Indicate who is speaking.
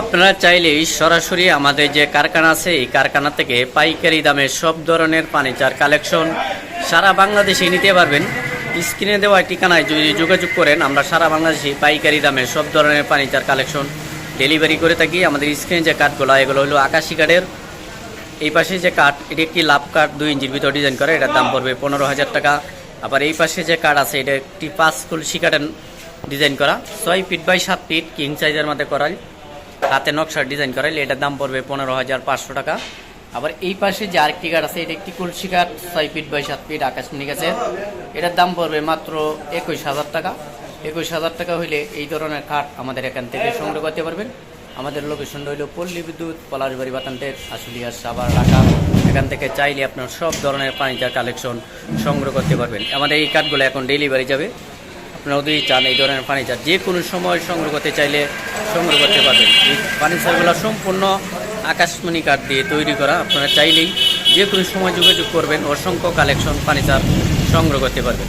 Speaker 1: আপনারা চাইলেই সরাসরি আমাদের যে কারখানা আছে, এই কারখানা থেকে পাইকারি দামে সব ধরনের ফার্নিচার কালেকশন সারা বাংলাদেশে নিতে পারবেন। স্ক্রিনে দেওয়া ঠিকানায় যদি যোগাযোগ করেন, আমরা সারা বাংলাদেশে পাইকারি দামে সব ধরনের ফার্নিচার কালেকশন ডেলিভারি করে থাকি। আমাদের স্ক্রিনে যে কাঠগুলো, এগুলো হলো আকাশি কাঠের। এই পাশে যে কাঠ, এটি একটি লাভ কাঠ দুই ইঞ্চির ভিতর ডিজাইন করা, এটার দাম পড়বে পনেরো হাজার টাকা। আবার এই পাশে যে কাঠ আছে, এটা একটি পাঁচ কুলসি কাঠের ডিজাইন করা, ছয় ফিট বাই সাত ফিট, কিং সাইজের মধ্যে করাই। হাতে নকশার ডিজাইন করাইলে এটার দাম পড়বে পনেরো হাজার পাঁচশো টাকা। আবার এই পাশে যে আরেকটি কাঠ আছে, এটা একটি কুলসি কাঠ ছয় ফিট বাই সাত ফিট আকাশমণি গাছে। এটার দাম পড়বে মাত্র একুশ হাজার টাকা। একুশ হাজার টাকা হইলে এই ধরনের কাঠ আমাদের এখান থেকে সংগ্রহ করতে পারবেন। আমাদের লোকেশন রইল পল্লী বিদ্যুৎ, পলাশবাড়ি, বাতানটের, আশুলিয়া সাবার ঢাকা। এখান থেকে চাইলে আপনার সব ধরনের ফার্নিচার কালেকশন সংগ্রহ করতে পারবেন। আমাদের এই কাঠগুলো এখন ডেলিভারি যাবে। আপনারা যদি চান এই ধরনের ফার্নিচার যে কোনো সময় সংগ্রহ করতে চাইলে সংগ্রহ করতে পারবেন। এই ফার্নিচারগুলো সম্পূর্ণ আকাশমণি কাঠ দিয়ে তৈরি করা। আপনারা চাইলেই যে কোনো সময় যোগাযোগ করবেন, অসংখ্য কালেকশন ফার্নিচার সংগ্রহ করতে পারবেন।